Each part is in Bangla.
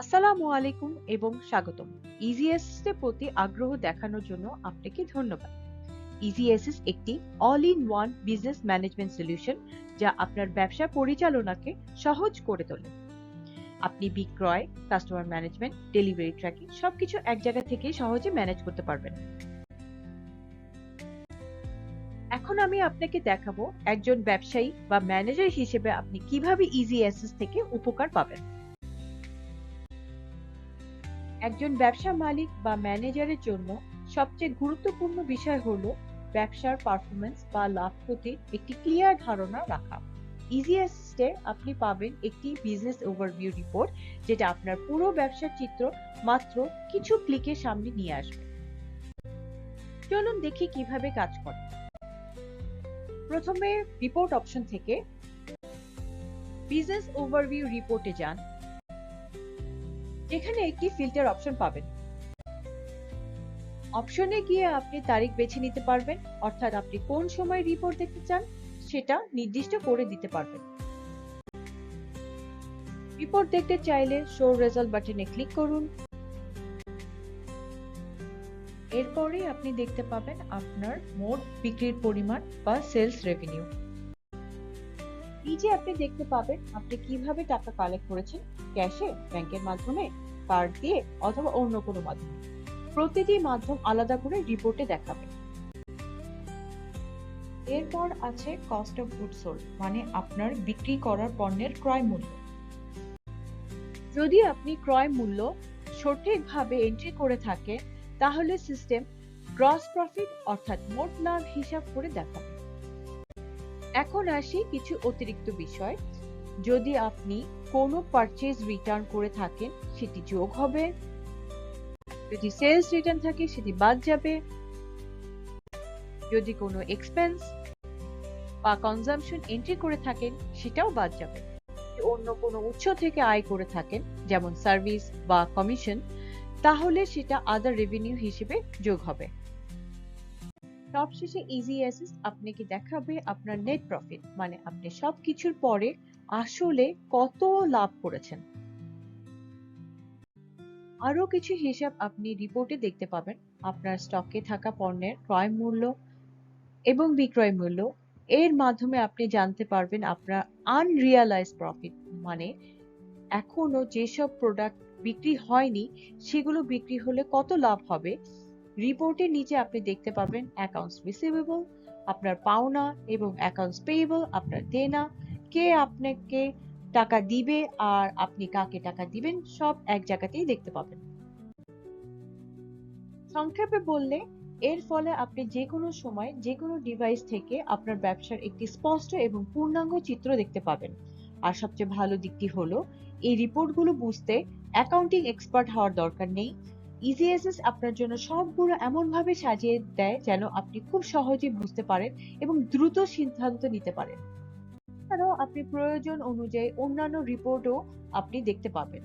আসসালামু আলাইকুম এবং স্বাগতম। ইজিএসএস এর প্রতি আগ্রহ দেখানোর জন্য আপনাকে ধন্যবাদ। ইজি ইজিএসএস একটি all in one business management solution যা আপনার ব্যবসা পরিচালনাকে সহজ করে তোলে। আপনি বিক্রয় কাস্টমার ম্যানেজমেন্ট ডেলিভারি ট্র্যাকিং সবকিছু এক জায়গা থেকে সহজে ম্যানেজ করতে পারবেন। এখন আমি আপনাকে দেখাবো একজন ব্যবসায়ী বা ম্যানেজার হিসেবে আপনি কীভাবে ইজিএসএস থেকে উপকার পাবেন। একজন ব্যবসা মালিক বা ম্যানেজারের জন্য সবচেয়ে গুরুত্বপূর্ণ বিষয় হলো ব্যবসার পারফরমেন্স বা লাভ ক্ষতির একটি ক্লিয়ার ধারণা রাখা। ইজি অ্যাসিস্টে আপনি পাবেন একটি বিজনেস ওভারভিউ রিপোর্ট যেটা আপনার পুরো ব্যবসার চিত্র মাত্র কিছু ক্লিকের সামনে নিয়ে আসবে। চলুন দেখি কীভাবে কাজ করে। প্রথমে রিপোর্ট অপশন থেকে বিজনেস ওভারভিউ রিপোর্টে যান। এখানে একটি ফিল্টার অপশন পাবেন। অপশনে গিয়ে আপনি তারিখ বেছে নিতে পারবেন, অর্থাৎ আপনি কোন সময় রিপোর্ট দেখতে চান সেটা নির্দিষ্ট করে দিতে পারবেন। রিপোর্ট দেখতে চাইলে শো রেজাল্ট বাটনে ক্লিক করুন। এরপরে আপনি দেখতে পাবেন আপনার মোট বিক্রির পরিমাণ বা সেলস রেভিনিউ নিচে আপনি দেখতে পাবেন, আপনি কীভাবে টাকা কালেক্ট করেছেন ক্যাশে ব্যাংকের মাধ্যমে কার্ড দিয়ে, অথবা অন্য কোনো মাধ্যমে। প্রতিটি মাধ্যম আলাদা করে রিপোর্টে দেখাবে। এরপর আছে কস্ট অফ গুড সোল্ড মানে আপনার বিক্রি করার পণ্যের ক্রয় মূল্য। যদি আপনি ক্রয় মূল্য সঠিকভাবে এন্ট্রি করে থাকে, তাহলে সিস্টেম গ্রস প্রফিট অর্থাৎ মোট লাভ হিসাব করে দেখাবে। এখন আসি কিছু অতিরিক্ত বিষয়। যদি আপনি কোনো পারচেজ রিটার্ন করে থাকেন, সেটি যোগ হবে। যদি সেলস রিটার্ন থাকে, সেটি বাদ যাবে। যদি কোনো এক্সপেন্স বা কনজাম্পশন এন্ট্রি করে থাকেন, সেটাও বাদ যাবে। অন্য কোনো উৎস থেকে আয় করে থাকেন, যেমন সার্ভিস বা কমিশন তাহলে সেটা আদার রেভিনিউ হিসেবে যোগ হবে। সবশেষে ইজি অ্যাসেস আপনাকে দেখাবে আপনার নেট প্রফিট মানে আপনি সবকিছুর পরে আসলে কত লাভ করেছেন। আরও কিছু হিসাব আপনি রিপোর্টে দেখতে পাবেন, আপনার স্টকে থাকা পণ্যের ক্রয় মূল্য এবং বিক্রয় মূল্য। এর মাধ্যমে আপনি জানতে পারবেন আপনার আনরিয়ালাইজ প্রফিট মানে এখনও যেসব প্রোডাক্ট বিক্রি হয়নি, সেগুলো বিক্রি হলে কত লাভ হবে রিপোর্টের নিচে আপনি দেখতে পাবেন অ্যাকাউন্টস রিসিভেবল আপনার পাওনা এবং অ্যাকাউন্টস পেয়েবল আপনার দেনা, কে আপনাকে টাকা দিবে আর আপনি কাকে টাকা দিবেন, সব এক জায়গাতেই দেখতে পাবেন। সংক্ষেপে বললে, এর ফলে আপনি যে কোনো সময় যে কোনো ডিভাইস থেকে আপনার ব্যবসার একটি স্পষ্ট এবং পূর্ণাঙ্গ চিত্র দেখতে পাবেন। আর সবচেয়ে ভালো দিকটি হলো, এই রিপোর্টগুলো বুঝতে অ্যাকাউন্টিং এক্সপার্ট হওয়ার দরকার নেই। ইজিএসএস আপনার জন্য সবগুলো এমনভাবে সাজিয়ে দেয় যেন আপনি খুব সহজে বুঝতে পারেন এবং দ্রুত সিদ্ধান্ত নিতে পারেন। এছাড়াও আপনি প্রয়োজন অনুযায়ী অন্যান্য রিপোর্টও আপনি দেখতে পাবেন।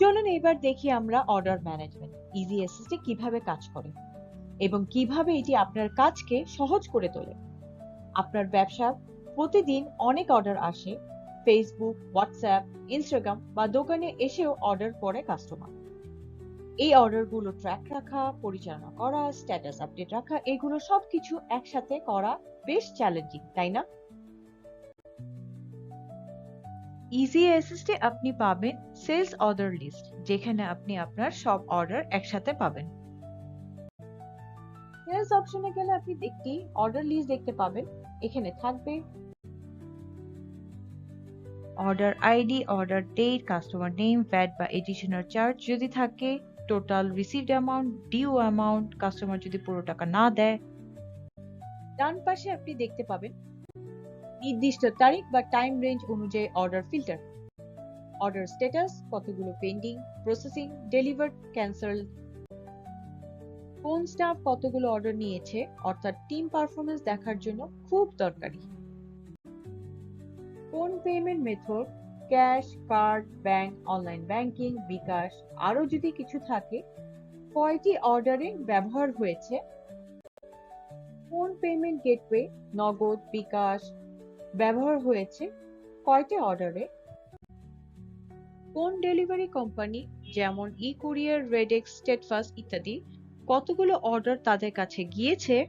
চলুন এবার দেখি আমরা অর্ডার ম্যানেজমেন্ট ইজি অ্যাসিস্টে কীভাবে কাজ করে এবং কীভাবে এটি আপনার কাজকে সহজ করে তোলে। আপনার ব্যবসা প্রতিদিন অনেক অর্ডার আসে ফেসবুক হোয়াটসঅ্যাপ ইনস্টাগ্রাম বা দোকানে এসেও অর্ডার করে কাস্টমার এই অর্ডারগুলো ট্র্যাক রাখা, পরিচালনা করা স্ট্যাটাস আপডেট রাখা, এগুলো সবকিছু একসাথে করা বেশ চ্যালেঞ্জিং তাই না? ইজি অ্যাসিস্টে আপনি পাবেন সেলস অর্ডার লিস্ট যেখানে আপনি আপনার সব অর্ডার একসাথে পাবেন। সেলস অপশনে গেলে আপনি একটি অর্ডার লিস্ট দেখতে পাবেন। এখানে থাকবে order ID order date customer name VAT বা এডিশনাল চার্জ যদি থাকে total received amount due amount customer যদি পুরো টাকা না দেয়। ডান পাশে আপনি দেখতে পাবেন নির্দিষ্ট তারিখ বা টাইম রেঞ্জ অনুযায়ী অর্ডার ফিল্টার অর্ডার স্ট্যাটাস কতগুলো পেন্ডিং প্রসেসিং ডেলিভার্ড ক্যান্সেল কোন স্টাফ কতগুলো অর্ডার নিয়েছে, অর্থাৎ টিম পারফরমেন্স দেখার জন্য খুব দরকারি। কোন payment method cash card bank online banking bKash আরও যদি কিছু থাকে, কয়টি অর্ডারে ব্যবহার হয়েছে? কোন পেমেন্ট গেটওয়ে নগদ, বিকাশ ব্যবহার হয়েছে, কয়টি অর্ডারে কোন ডেলিভারি কোম্পানি, যেমন ই কুরিয়ার রেডেক্স স্টেটফাস্ট ইত্যাদি, কতগুলো অর্ডার তাদের কাছে গিয়েছে?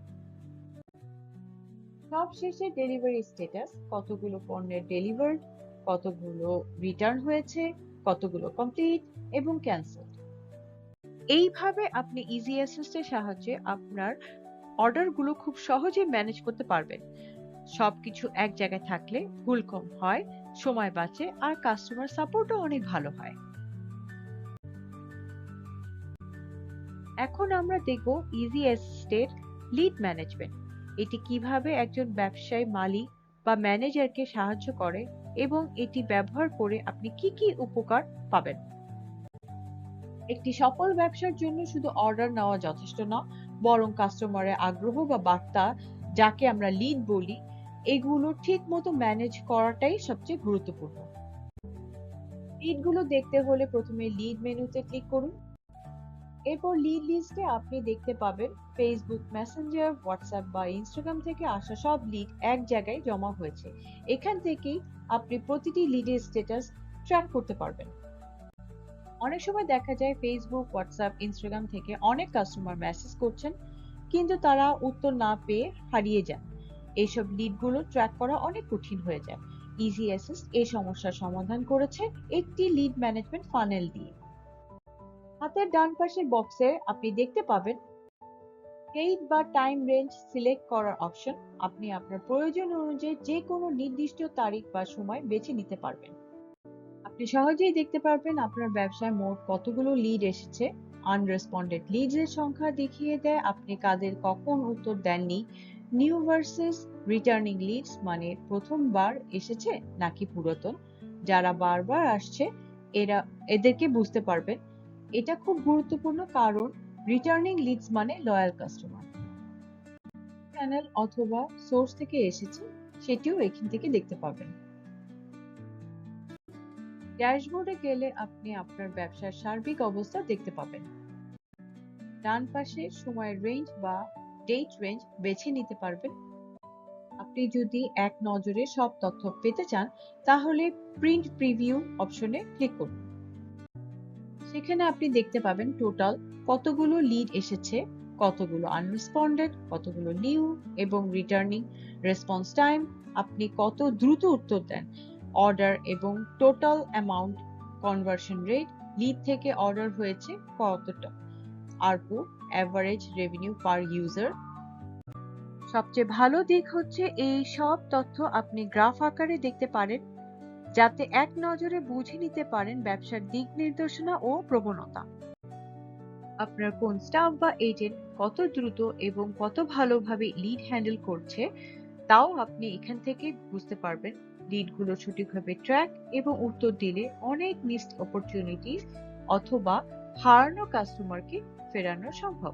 সবশেষে ডেলিভারি স্ট্যাটাস কতগুলো পণ্যের ডেলিভার্ড কতগুলো রিটার্ন হয়েছে, কতগুলো কমপ্লিট এবং ক্যান্সেল এইভাবে আপনি ইজি অ্যাসিস্টের সাহায্যে আপনার অর্ডারগুলো খুব সহজেই ম্যানেজ করতে পারবেন। সবকিছু এক জায়গায় থাকলে ভুল কম হয়, সময় বাঁচে আর কাস্টমার সাপোর্টও অনেক ভালো হয়। এখন আমরা দেখব ইজি অ্যাসিস্টের লিড ম্যানেজমেন্ট এটি কীভাবে একজন ব্যবসায়ী মালিক বা ম্যানেজারকে সাহায্য করে এবং এটি ব্যবহার করে আপনি কি কি উপকার পাবেন? একটি সফল ব্যবসার জন্য শুধু অর্ডার নেওয়া যথেষ্ট না, বরং কাস্টমারের আগ্রহ বা বার্তা যাকে আমরা লিড বলি, এগুলো ঠিক মতো ম্যানেজ করাটাই সবচেয়ে গুরুত্বপূর্ণ। লিডগুলো দেখতে হলে প্রথমে লিড মেনুতে ক্লিক করুন। এরপর লিড লিস্টে আপনি দেখতে পাবেন ফেসবুক মেসেঞ্জার হোয়াটসঅ্যাপ বা ইনস্টাগ্রাম থেকে আসা সব লিড এক জায়গায় জমা হয়েছে। এখান থেকেই আপনি প্রতিটি লিডের স্ট্যাটাস ট্র্যাক করতে পারবেন। অনেক সময় দেখা যায় ফেসবুক হোয়াটসঅ্যাপ ইনস্টাগ্রাম থেকে অনেক কাস্টমার মেসেজ করছেন, কিন্তু তারা উত্তর না পেয়ে হারিয়ে যান। এইসব লিডগুলো ট্র্যাক করা অনেক কঠিন হয়ে যায়। ইজি অ্যাসিস্ট এই সমস্যার সমাধান করেছে একটি লিড ম্যানেজমেন্ট ফানেল দিয়ে। হাতের ডান পাশের বক্সে আপনি দেখতে পাবেন ডেট বা টাইম রেঞ্জ সিলেক্ট করার অপশন আপনি আপনার প্রয়োজন অনুযায়ী যে কোনো নির্দিষ্ট তারিখ বা সময় বেছে নিতে পারবেন। আপনি সহজেই দেখতে পারবেন আপনার ব্যবসায় মোট কতগুলো লিড এসেছে। আনরেসপন্ডেড লিডস এর সংখ্যা দেখিয়ে দেয়। আপনি কাদের কখন উত্তর দেননি? নিউ ভার্সেস রিটার্নিং লিডস মানে প্রথমবার এসেছে নাকি পুরাতন? যারা বারবার আসছে, এরা, এদেরকে বুঝতে পারবেন। এটা খুব গুরুত্বপূর্ণ কারণ রিটার্নিং লিডস মানে লয়াল কাস্টমার চ্যানেল অথবা সোর্স থেকে এসেছে, সেটিও এখান থেকে দেখতে পাবেন। ড্যাশবোর্ডে গেলে আপনি আপনার ব্যবসার সার্বিক অবস্থা দেখতে পাবেন। ডান পাশে সময়ের রেঞ্জ বা ডেট রেঞ্জ বেছে নিতে পারবেন। আপনি যদি এক নজরে সব তথ্য পেতে চান, তাহলে প্রিন্ট প্রিভিউ অপশনে ক্লিক করুন। সেখানে আপনি দেখতে পাবেন টোটাল কতগুলো লিড এসেছে, কতগুলো আনরেসপন্ডেড কতগুলো নিউ এবং রিটার্নিং রেসপন্স টাইম আপনি কত দ্রুত উত্তর দেন। অর্ডার এবং total amount conversion rate lead থেকে অর্ডার হয়েছে কতটা? ARPU average revenue per user সবচেয়ে ভালো দিক হচ্ছে এই সব তথ্য আপনি গ্রাফ আকারে দেখতে পারেন। যাতে এক নজরে বুঝে নিতে পারেন ব্যবসার দিক নির্দেশনা ও প্রবণতা। আপনার কোন স্টাফ বা এজেন্ট কত দ্রুত এবং কত ভালোভাবে লিড হ্যান্ডেল করছে, তাও আপনি এখান থেকে বুঝতে পারবেন। লিডগুলো সঠিকভাবে ট্র্যাক এবং উত্তর দিলে অনেক মিসড অপরচুনিটিস অথবা হারানো কাস্টমারকে ফেরানো সম্ভব।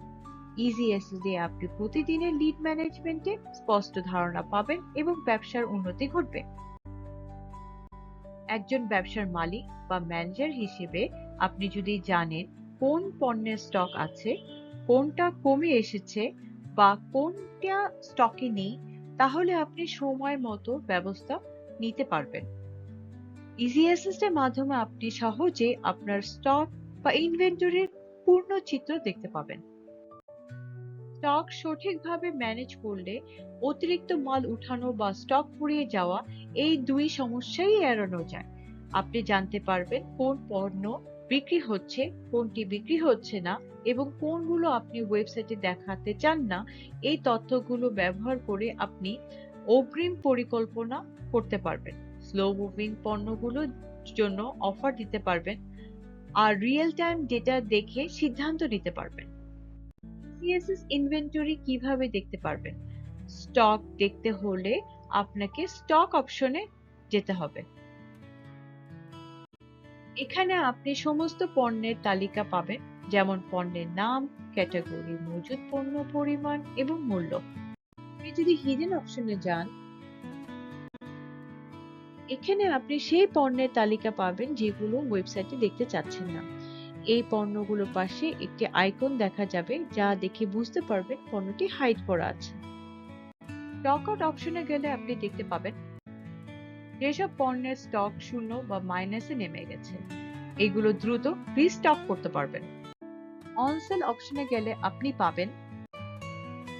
ইজি দিয়ে আপনি প্রতিদিনের লিড ম্যানেজমেন্টে স্পষ্ট ধারণা পাবেন এবং ব্যবসার উন্নতি ঘটবে। একজন ব্যবসার মালিক বা ম্যানেজার হিসেবে আপনি যদি জানেন কোন পণ্যের স্টক আছে, কোনটা কমে এসেছে বা কোনটা স্টকে নেই, তাহলে আপনি সময় মতো ব্যবস্থা নিতে পারবেন। ইজি অ্যাসিস্টের মাধ্যমে আপনি সহজে আপনার স্টক বা ইনভেন্টরির পূর্ণ চিত্র দেখতে পাবেন। স্টক সঠিকভাবে ম্যানেজ করলে অতিরিক্ত মাল উঠানো বা স্টক ফুরিয়ে যাওয়া এই দুই সমস্যাই এড়ানো যায়। আপনি জানতে পারবেন কোন পণ্য বিক্রি হচ্ছে, কোনটি বিক্রি হচ্ছে না এবং কোনগুলো আপনি ওয়েবসাইটে দেখাতে চান না, এই তথ্যগুলো ব্যবহার করে আপনি অগ্রিম পরিকল্পনা করতে পারবেন। স্লো মুভিং পণ্যগুলোর জন্য অফার দিতে পারবেন আর রিয়েল টাইম ডেটা দেখে সিদ্ধান্ত নিতে পারবেন। সিএসএস ইনভেন্টরি কীভাবে দেখতে পারবেন? স্টক দেখতে হলে আপনাকে স্টক অপশনে যেতে হবে। এখানে আপনি সমস্ত পণ্যের তালিকা পাবেন, যেমন পণ্যের নাম ক্যাটাগরি মজুদ পণ্য, পরিমাণ এবং মূল্য। আপনি যদি হিডেন অপশনে যান, এখানে আপনি সেই পণ্যের তালিকা পাবেন যেগুলো ওয়েবসাইটে দেখতে চাচ্ছেন না। এই পণ্যগুলোর পাশে একটি আইকন দেখা যাবে যা দেখে বুঝতে পারবেন পণ্যটি হাইড করা আছে। স্টক আউট অপশনে গেলে আপনি দেখতে পাবেন, যেসব পণ্যের স্টক শূন্য বা মাইনাসে নেমে গেছে, এগুলো দ্রুত রিস্টক করতে পারবেন। অনসেল অপশনে গেলে আপনি পাবেন,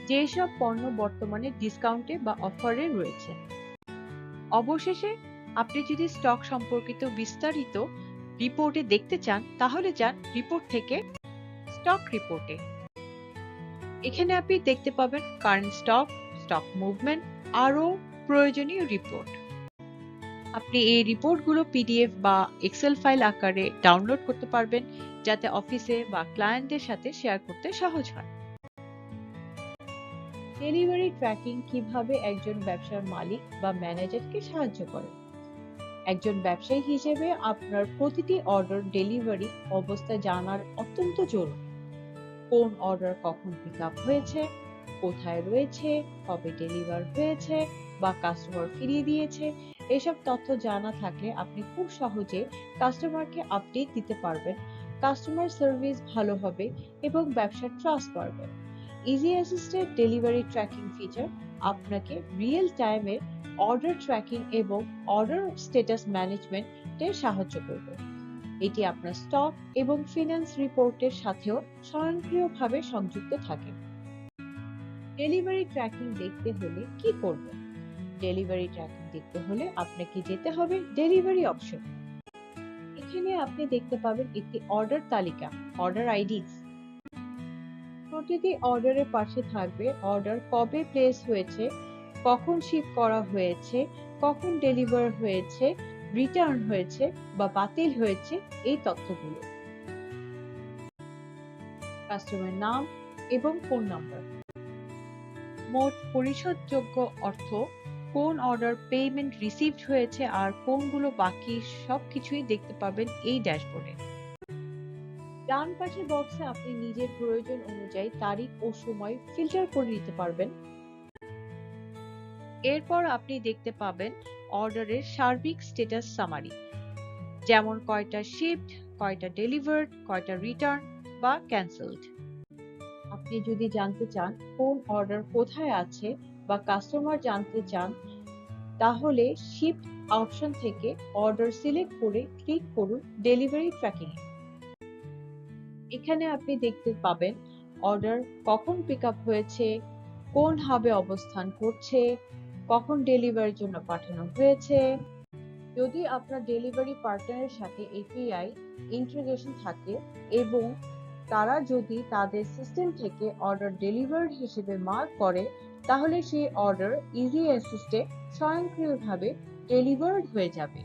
যেসব পণ্য বর্তমানে ডিসকাউন্টে বা অফারে রয়েছে। অবশেষে আপনি যদি স্টক সম্পর্কিত বিস্তারিত রিপোর্টে দেখতে চান, তাহলে যান রিপোর্ট থেকে স্টক রিপোর্টে। এখানে আপনি দেখতে পাবেন কারেন্ট স্টক স্টক মুভমেন্ট আরও প্রয়োজনীয় রিপোর্ট। আপনি এই রিপোর্টগুলো পিডিএফ বা এক্সেল ফাইল আকারে ডাউনলোড করতে পারবেন, যাতে অফিসে বা ক্লায়েন্টদের সাথে শেয়ার করতে সহজ হয়। ডেলিভারি ট্র্যাকিং কীভাবে একজন ব্যবসার মালিক বা ম্যানেজারকে সাহায্য করে? একজন ব্যবসায়ী হিসেবে আপনার প্রতিটি অর্ডার ডেলিভারি অবস্থা জানার অত্যন্ত জরুরি। কোন অর্ডার কখন পিক আপ হয়েছে, কোথায় রয়েছে, কবে ডেলিভার হয়েছে বা কাস্টমার ফিরিয়ে দিয়েছে, এসব তথ্য জানা থাকলে আপনি খুব সহজে কাস্টমারকে আপডেট দিতে পারবেন। কাস্টমার সার্ভিস ভালো হবে এবং ব্যবসার ট্রাস্ট বাড়বে। Easy assisted delivery tracking feature আপনাকে রিয়েল টাইমে অর্ডার ট্র্যাকিং এবং অর্ডার স্ট্যাটাস ম্যানেজমেন্টে সাহায্য করবে। এটি আপনার স্টক এবং ফিনান্স রিপোর্টের সাথেও স্বয়ংক্রিয়ভাবে সংযুক্ত থাকে। ডেলিভারি ট্র্যাকিং দেখতে হলে কি করবেন ডেলিভারি ট্র্যাকিং দেখতে হলে আপনাকে যেতে হবে ডেলিভারি অপশন এখানে আপনি দেখতে পাবেন একটি অর্ডার তালিকা অর্ডার আইডি প্রতিটি অর্ডারের পাশে থাকবে অর্ডার কবে প্লেস হয়েছে কখন শিপ করা হয়েছে, কখন ডেলিভার হয়েছে রিটার্ন হয়েছে বা বাতিল হয়েছে, এই তথ্যগুলো। কাস্টমার নাম এবং ফোন নাম্বার মোট পরিশোধযোগ্য অর্থ, কোন অর্ডার পেমেন্ট রিসিভড হয়েছে আর কোনগুলো বাকি সবকিছুই দেখতে পাবেন এই ড্যাশবোর্ডে। ডান পাশের বক্সে আপনি নিজের প্রয়োজন অনুযায়ী তারিখ ও সময় ফিল্টার করে নিতে পারবেন। এরপর আপনি দেখতে পাবেন অর্ডারের সার্বিক স্ট্যাটাস সামারি যেমন কয়টা শিফট কয়টা ডেলিভার্ড কয়টা রিটার্ন বা ক্যান্সেলড আপনি যদি জানতে চান কোন অর্ডার কোথায় আছে বা কাস্টমার জানতে চান, তাহলে শিপ অপশন থেকে অর্ডার সিলেক্ট করে ক্লিক করুন ডেলিভারি ট্র্যাকিং এখানে আপনি দেখতে পাবেন অর্ডার কখন পিক আপ হয়েছে, কোন হাবে অবস্থান করছে কখন ডেলিভারির জন্য পাঠানো হয়েছে? যদি আপনার ডেলিভারি পার্টনারের সাথে এপিআই ইন্টিগ্রেশন থাকে এবং তারা যদি তাদের সিস্টেম থেকে অর্ডার ডেলিভার্ড হিসেবে মার্ক করে, তাহলে সেই অর্ডার ইজি অ্যাসিস্টে স্বয়ংক্রিয়ভাবে ডেলিভার্ড হয়ে যাবে।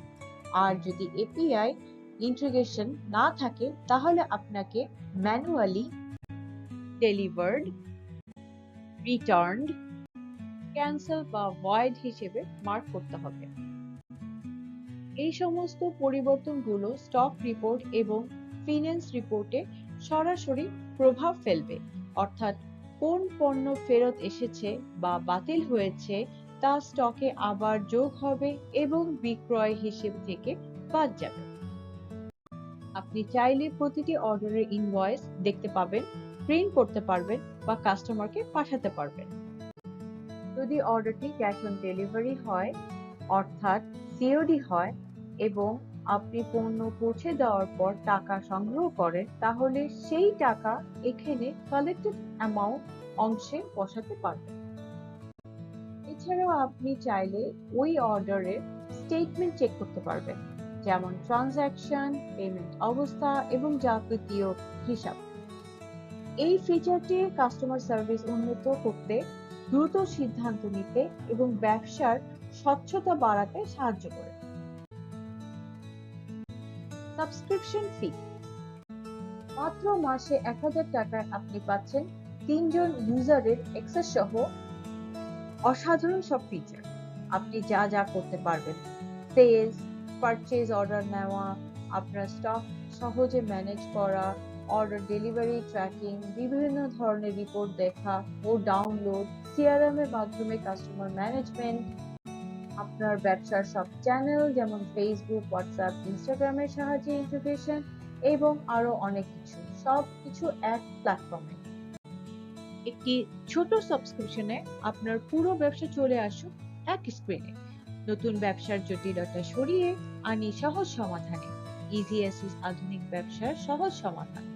আর যদি এপিআই ইন্টিগ্রেশন না থাকে, তাহলে আপনাকে ম্যানুয়ালি ডেলিভার্ড রিটার্নড ক্যান্সেল বা ভয়েড হিসেবে মার্ক করতে হবে। এই সমস্ত পরিবর্তনগুলো স্টক রিপোর্ট এবং ফিন্যান্স রিপোর্টে সরাসরি প্রভাব ফেলবে। অর্থাৎ কোন পণ্য ফেরত এসেছে বা বাতিল হয়েছে তা স্টকে আবার যোগ হবে এবং বিক্রয় হিসেব থেকে বাদ যাবে। আপনি চাইলে প্রতিটি অর্ডারের ইনভয়েস দেখতে পাবেন প্রিন্ট করতে পারবেন বা কাস্টমারকে পাঠাতে পারবেন। যদি অর্ডারটি ক্যাশ অন ডেলিভারি হয়, অর্থাৎ সিওডি হয় এবং আপনি পণ্য পৌঁছে দেওয়ার পর টাকা সংগ্রহ করেন, তাহলে সেই টাকা এখানে কালেক্টেড অ্যামাউন্ট অংশে বসাতে পারবেন। এছাড়াও আপনি চাইলে ওই অর্ডারের স্টেটমেন্ট চেক করতে পারবেন, যেমন ট্রানজ্যাকশন পেমেন্ট অবস্থা এবং যাবতীয় হিসাব। এই ফিচারটি কাস্টমার সার্ভিস উন্নত করতে দ্রুত সিদ্ধান্ত নিতে এবং ব্যবসার স্বচ্ছতা বাড়াতে সাহায্য করে। সাবস্ক্রিপশন ফি মাত্র মাসে এক হাজার টাকায় আপনি পাচ্ছেন তিনজন ইউজারের এক্সেস সহ অসাধারণ সব ফিচার আপনি যা যা করতে পারবেন। সেলস পারচেজ অর্ডার নেওয়া, আপনার স্টক সহজে ম্যানেজ করা অর্ডার ডেলিভারি ট্র্যাকিং বিভিন্ন ধরনের রিপোর্ট দেখা ও ডাউনলোড সিআরএম এর মাধ্যমে কাস্টমার ম্যানেজমেন্ট আপনার ব্যবসার সব চ্যানেল যেমন ফেসবুক হোয়াটসঅ্যাপ ইনস্টাগ্রামের সাহায্যে ইন্টিগ্রেশন এবং আরও অনেক কিছু সব কিছু এক প্ল্যাটফর্মে একটি ছোট সাবস্ক্রিপশনে আপনার পুরো ব্যবসা চলে আসুক এক স্ক্রিনে নতুন ব্যবসার জটিলতা সরিয়ে আনি সহজ সমাধানে। ইজি আধুনিক ব্যবসার সহজ সমাধান।